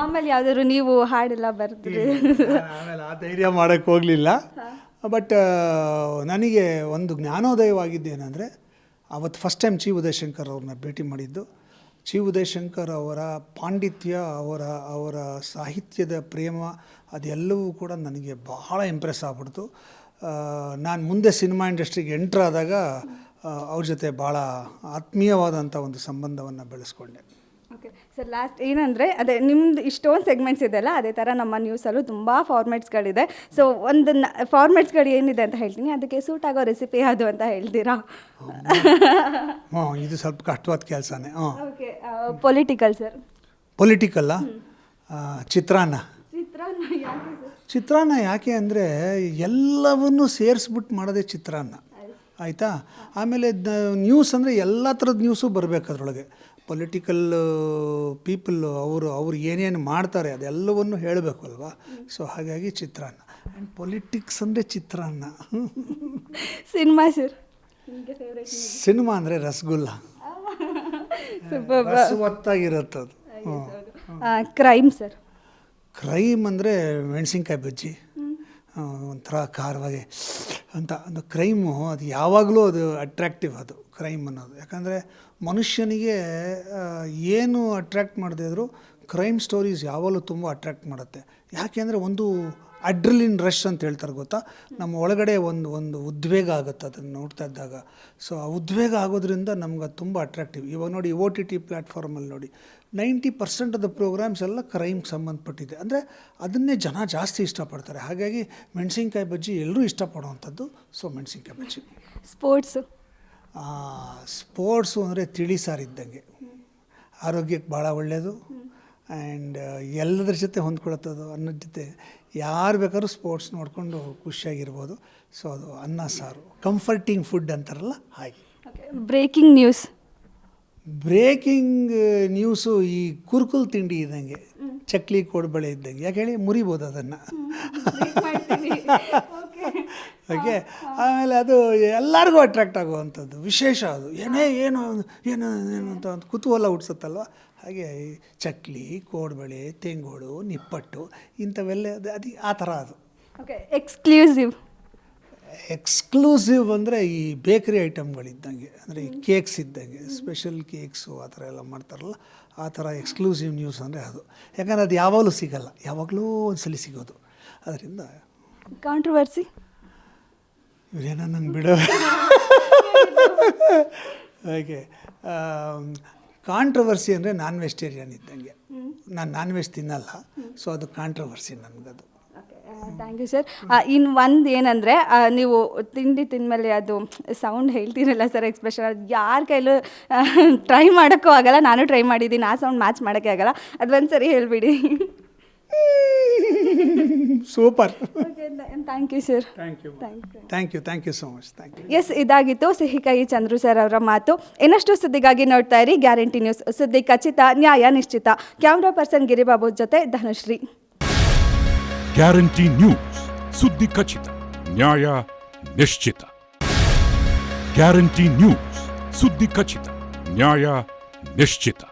ಆಮೇಲೆ ಯಾವ್ದಾದ್ರು ನೀವು ಹಾಡೆಲ್ಲ ಬರ್ತೀರಿ ಆಮೇಲೆ ಆ ಧೈರ್ಯ ಮಾಡಕ್ಕೆ ಹೋಗಲಿಲ್ಲ. ಬಟ್ ನನಗೆ ಒಂದು ಜ್ಞಾನೋದಯವಾಗಿದ್ದೇನೆಂದರೆ ಅವತ್ತು ಫಸ್ಟ್ ಟೈಮ್ ಚಿ ಉದಯಶಂಕರ್ ಅವ್ರನ್ನ ಭೇಟಿ ಮಾಡಿದ್ದು. ಚಿ ಉದಯಶಂಕರ್ ಅವರ ಪಾಂಡಿತ್ಯ ಅವರ ಅವರ ಸಾಹಿತ್ಯದ ಪ್ರೇಮ ಅದೆಲ್ಲವೂ ಕೂಡ ನನಗೆ ಬಹಳ ಇಂಪ್ರೆಸ್ ಆಗ್ಬಿಡ್ತು. ನಾನು ಮುಂದೆ ಸಿನಿಮಾ ಇಂಡಸ್ಟ್ರಿಗೆ ಎಂಟ್ರ್ ಆದಾಗ ಅವ್ರ ಜೊತೆ ಭಾಳ ಆತ್ಮೀಯವಾದಂಥ ಒಂದು ಸಂಬಂಧವನ್ನು ಬೆಳೆಸ್ಕೊಂಡೆ. ಓಕೆ ಸರ್ ಲಾಸ್ಟ್ ಏನಂದರೆ ಅದೇ ನಿಮ್ದು ಇಷ್ಟೊಂದು ಸೆಗ್ಮೆಂಟ್ಸ್ ಇದೆಯಲ್ಲ ಅದೇ ಥರ ನಮ್ಮ ನ್ಯೂಸಲ್ಲೂ ತುಂಬ ಫಾರ್ಮೆಟ್ಸ್ಗಳಿದೆ ಸೊ ಒಂದು ಫಾರ್ಮೆಟ್ಸ್ಗಳು ಏನಿದೆ ಅಂತ ಹೇಳ್ತೀನಿ. ಅದಕ್ಕೆ ಸೂಟ್ ಆಗೋ ರೆಸಿಪಿ ಯಾವುದು ಅಂತ ಹೇಳ್ತೀರಾ? ಹಾಂ ಇದು ಸ್ವಲ್ಪ ಕಷ್ಟವಾದ ಕೆಲಸನೇ. ಹಾಂ ಓಕೆ ಪೊಲಿಟಿಕಲ್ ಸರ್ ಪೊಲಿಟಿಕಲ್ಲ ಚಿತ್ರಾನ್ನ. ಚಿತ್ರಾನ್ನ ಯಾಕೆ ಚಿತ್ರಾನ್ನ ಯಾಕೆ ಅಂದರೆ ಎಲ್ಲವನ್ನೂ ಸೇರಿಸ್ಬಿಟ್ಟು ಮಾಡೋದೇ ಚಿತ್ರಾನ್ನ. ಆಯಿತಾ? ಆಮೇಲೆ ನ್ಯೂಸ್ ಅಂದರೆ ಎಲ್ಲ ಥರದ ನ್ಯೂಸು ಬರಬೇಕು ಅದರೊಳಗೆ. ಪೊಲಿಟಿಕಲ್ ಪೀಪಲ್ ಅವರು ಅವ್ರು ಏನೇನು ಮಾಡ್ತಾರೆ ಅದೆಲ್ಲವನ್ನು ಹೇಳಬೇಕು ಅಲ್ವಾ? ಸೊ ಹಾಗಾಗಿ ಚಿತ್ರಾನ್ನ. ಆ್ಯಂಡ್ ಪೊಲಿಟಿಕ್ಸ್ ಅಂದರೆ ಚಿತ್ರಾನ್ನ. Cinema sir? ಸಿನಿಮಾ ಅಂದರೆ ರಸಗುಲ್ಲ. ಒತ್ತಾಗಿರತ್ತದು ಅದು. ಹ್ಞೂ ಕ್ರೈಮ್ ಸರ್? ಕ್ರೈಮ್ ಅಂದರೆ ಮೆಣಸಿನ್ಕಾಯಿ ಬಜ್ಜಿ. ಒಂಥರ ಖಾರವಾಗಿ ಅಂತ ಒಂದು ಕ್ರೈಮು ಅದು ಯಾವಾಗಲೂ ಅದು ಅಟ್ರ್ಯಾಕ್ಟಿವ್ ಅದು ಕ್ರೈಮ್ ಅನ್ನೋದು. ಯಾಕಂದರೆ ಮನುಷ್ಯನಿಗೆ ಏನು ಅಟ್ರ್ಯಾಕ್ಟ್ ಮಾಡದೇ ಇದ್ದರೂ ಕ್ರೈಮ್ ಸ್ಟೋರೀಸ್ ಯಾವಾಗಲೂ ತುಂಬ ಅಟ್ರ್ಯಾಕ್ಟ್ ಮಾಡುತ್ತೆ. ಯಾಕೆಂದರೆ ಒಂದು ಅಡ್ರಿಲಿನ್ ರಶ್ ಅಂತ ಹೇಳ್ತಾರೆ ಗೊತ್ತಾ? ನಮ್ಮ ಒಳಗಡೆ ಒಂದು ಒಂದು ಉದ್ವೇಗ ಆಗುತ್ತೆ ಅದನ್ನು ನೋಡ್ತಾ ಇದ್ದಾಗ. ಸೊ ಆ ಉದ್ವೇಗ ಆಗೋದ್ರಿಂದ ನಮ್ಗೆ ಅದು ತುಂಬ ಅಟ್ರಾಕ್ಟಿವ್ ಇವಾಗ ನೋಡಿ ಒ ಟಿ ಟಿ ಪ್ಲ್ಯಾಟ್ಫಾರ್ಮಲ್ಲಿ ನೋಡಿ ninety percent of the programs ಎಲ್ಲ ಕ್ರೈಮ್ಗೆ ಸಂಬಂಧಪಟ್ಟಿದೆ. ಅಂದರೆ ಅದನ್ನೇ ಜನ ಜಾಸ್ತಿ ಇಷ್ಟಪಡ್ತಾರೆ. ಹಾಗಾಗಿ ಮೆಣಸಿನ್ಕಾಯಿ ಬಜ್ಜಿ ಎಲ್ಲರೂ ಇಷ್ಟಪಡುವಂಥದ್ದು. ಸೊ ಮೆಣಸಿನ್ಕಾಯಿ ಬಜ್ಜಿ. ಸ್ಪೋರ್ಟ್ಸು ಸ್ಪೋರ್ಟ್ಸು ಅಂದರೆ ತಿಳಿ ಸಾರಿದ್ದಂಗೆ ಆರೋಗ್ಯಕ್ಕೆ ಭಾಳ ಒಳ್ಳೆಯದು ಆ್ಯಂಡ್ ಎಲ್ಲದ್ರ ಜೊತೆ ಹೊಂದ್ಕೊಳತ್ತದು ಅನ್ನದ ಜೊತೆ ಯಾರು ಬೇಕಾದ್ರೂ ಸ್ಪೋರ್ಟ್ಸ್ ನೋಡಿಕೊಂಡು ಖುಷಿಯಾಗಿರ್ಬೋದು. ಸೊ ಅದು ಅನ್ನ ಸಾರು ಕಂಫರ್ಟಿಂಗ್ ಫುಡ್ ಅಂತಾರಲ್ಲ ಹಾಗೆ. ಬ್ರೇಕಿಂಗ್ ನ್ಯೂಸ್ ಬ್ರೇಕಿಂಗ್ ನ್ಯೂಸು ಈ ಕುರ್ಕುಲ್ ತಿಂಡಿ ಇದ್ದಂಗೆ ಚಕ್ಲಿ ಕೋಡ್ಬಳೆ ಇದ್ದಂಗೆ. ಯಾಕೆ ಹೇಳಿ ಮುರಿಬೋದು ಅದನ್ನು. ಓಕೆ ಆಮೇಲೆ ಅದು ಎಲ್ಲರಿಗೂ ಅಟ್ರ್ಯಾಕ್ಟ್ ಆಗುವಂಥದ್ದು ವಿಶೇಷ ಅದು. ಏನೇ ಏನು ಏನು ಏನು ಅಂತ ಒಂದು ಕುತೂಹಲ ಹುಟ್ಟಿಸುತ್ತಲ್ವ? ಹಾಗೆ ಈ ಚಕ್ಲಿ ಕೋಡ್ಬಳೆ ತೆಂಗೋಡು ನಿಪ್ಪಟ್ಟು ಇಂಥವೆಲ್ಲ ಅದು ಅದು ಆ ಥರ ಅದು. ಓಕೆ ಎಕ್ಸ್ಕ್ಲೂಸಿವ್ ಎಕ್ಸ್ಕ್ಲೂಸಿವ್ ಅಂದರೆ ಈ ಬೇಕರಿ ಐಟಮ್ಗಳಿದ್ದಂಗೆ ಅಂದರೆ ಈ ಕೇಕ್ಸ್ ಇದ್ದಂಗೆ ಸ್ಪೆಷಲ್ ಕೇಕ್ಸು ಆ ಥರ ಎಲ್ಲ ಮಾಡ್ತಾರಲ್ಲ ಆ ಥರ ಎಕ್ಸ್ಕ್ಲೂಸಿವ್ ನ್ಯೂಸ್ ಅಂದರೆ ಅದು. ಯಾಕಂದರೆ ಅದು ಯಾವಾಗಲೂ ಸಿಗಲ್ಲ ಯಾವಾಗಲೂ ಒಂದ್ಸಲಿ ಸಿಗೋದು. ಅದರಿಂದ ಕಾಂಟ್ರವರ್ಸಿ ಇವರೇನೋ ನಂಗೆ ಬಿಡೋ ಹಾಗೆ ಕಾಂಟ್ರವರ್ಸಿ ಅಂದರೆ ನಾನ್ ವೆಜಿಟೇರಿಯನ್ ಇದ್ದಂಗೆ. ನಾನು ನಾನ್ ವೆಜ್ ತಿನ್ನಲ್ಲ ಸೊ ಅದು ಕಾಂಟ್ರವರ್ಸಿ ನನಗದು. ಥ್ಯಾಂಕ್ ಯು ಸರ್ ಇನ್ನು ಒಂದು ಏನಂದರೆ ನೀವು ತಿಂಡಿ ತಿಂದಮೇಲೆ ಅದು ಸೌಂಡ್ ಹೇಳ್ತೀರಲ್ಲ ಸರ್ ಎಕ್ಸ್ಪ್ರೆಷನ್ ಅದು ಯಾರ ಕೈಲೂ ಟ್ರೈ ಮಾಡೋಕ್ಕೂ ಆಗಲ್ಲ, ನಾನು ಟ್ರೈ ಮಾಡಿದ್ದೀನಿ, ಆ ಸೌಂಡ್ ಮ್ಯಾಚ್ ಮಾಡೋಕ್ಕೆ ಆಗಲ್ಲ. ಅದು ಒಂದು ಸರಿ ಹೇಳಿಬಿಡಿ. Super thank you sir thank you thank you thank you thank you so much thank you yes ಇದಾಗಿತ್ತು ಸಿಹಿಕಾಯಿ ಚಂದ್ರು ಸರ್ ಅವರ ಮಾತು. ಇನ್ನಷ್ಟು ಸುದ್ದಿಗಾಗಿ ನೋಡ್ತಾ ಇರಿ ಗ್ಯಾರಂಟಿ ನ್ಯೂಸ್ ಸುದ್ದಿ ಖಚಿತ ನ್ಯಾಯ ನಿಶ್ಚಿತ. ಕ್ಯಾಮ್ರಾ ಪರ್ಸನ್ ಗಿರಿಬಾಬು ಜೊತೆ ಧನಶ್ರೀ. ಗ್ಯಾರಂಟಿ ನ್ಯೂಸ್ ಸುದ್ದಿ ಖಚಿತ ನ್ಯಾಯ ನಿಶ್ಚಿತ. ಗ್ಯಾರಂಟಿ ನ್ಯೂಸ್ ಸುದ್ದಿ ಖಚಿತ ನ್ಯಾಯ ನಿಶ್ಚಿತ.